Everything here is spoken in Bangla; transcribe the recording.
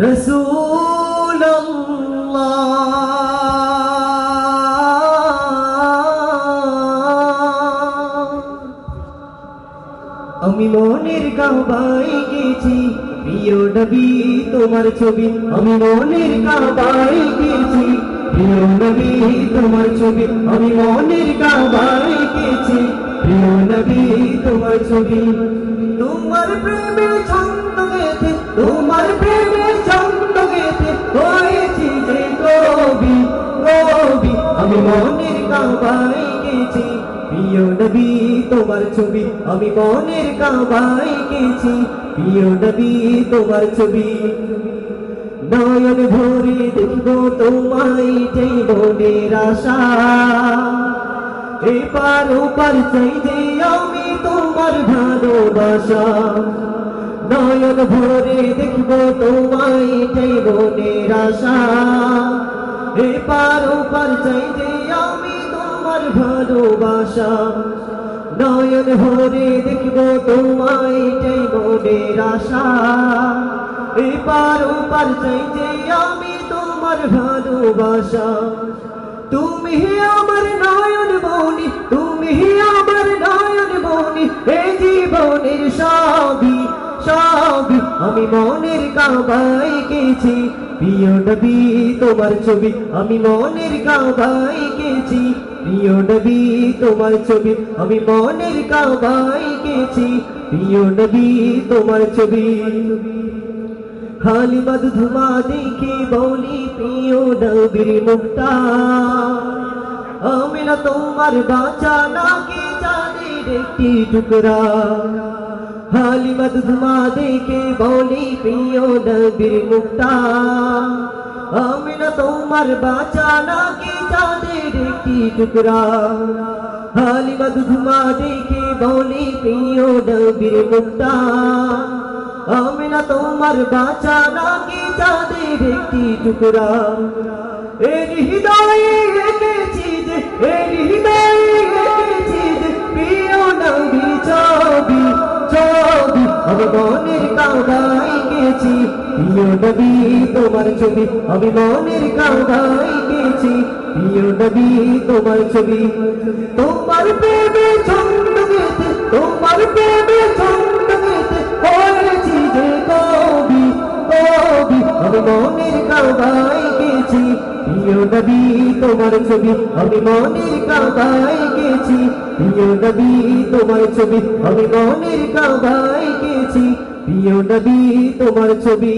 রসুল আমি মনের কাবাই গেছি প্রিয় নবী তোমার ছবি। আমি মনের কাবাই গেছি। প্রিয় নবী, তোমার ছবি আমি মনের কাবাই গেছি প্রিয় নবী, তোমার ছবি। তোমার প্রেমে ছন্দ গেছে তোমার প্রেমে ছন্দ গেছে হয়েছি যে কবি কবি। আমি মনের কাবাই গেছি প্রিয় নবী, তোমার ছবি আমি মনের কাবাই গেছি প্রিয় নবী, তোমার ছবি। নয়ন ভরে দেখব তোমায় যেই মনের আশা। এপার ওপার চাই যে আমি তোমার ভালোবাসা। নয়ন ভরে দেখব তোমায় যেই মনের আশা। এপার ওপার চাই যে আমি তোমার ভালোবাসা। নয়ন ভরে দেখব তোমায় যেই মনের আশা। এপার ওপার চাই যে আমি তোমার ভালোবাসা। তুমি আমার নয়ন বনি তুমি আমার নয়ন বনি এ জীবনের সবই সবই আমি মনের কাবাই গেছি। প্রিয় নবী, তোমার ছবি আমি মনের কাবাই গেছি। প্রিয় নবী, তোমার ছবি আমি মনের কাবাই গেছি। প্রিয় নবী, তোমার ছবি খালি মধু ধুমা দেখে বলি প্রিয় নবীর মুক্তা আমি না তোমার বাঁচা নাকি চাঁদের একটি টুকরা খালি মধু ধুমা দেখে বলি প্রিয় নবীর মুক্তা আমি না তোমার বাঁচা নাকি চাঁদের একটি টুকরা খালি মধু ধুমা দেখে বলি প্রিয় নবীর মুক্তা আমি না তোমার বাঁচা নাকি চাঁদের একটি টুকরা? হৃদয়ে হৃদয়ে প্রিয় ছবি ছবি। গেছি প্রিয় তোমার ছবি। গেছি প্রিয় নবী, তোমার ছবি। তোমার প্রেমে ছন্দ গেছে তোমার কাঁদাই গেছি প্রিয় নবী, তোমার ছবি আমি মনের কাঁদাই গেছি। প্রিয় নবী, তোমার ছবি আমি মনের কাঁদাই গেছি। প্রিয় নবী, তোমার ছবি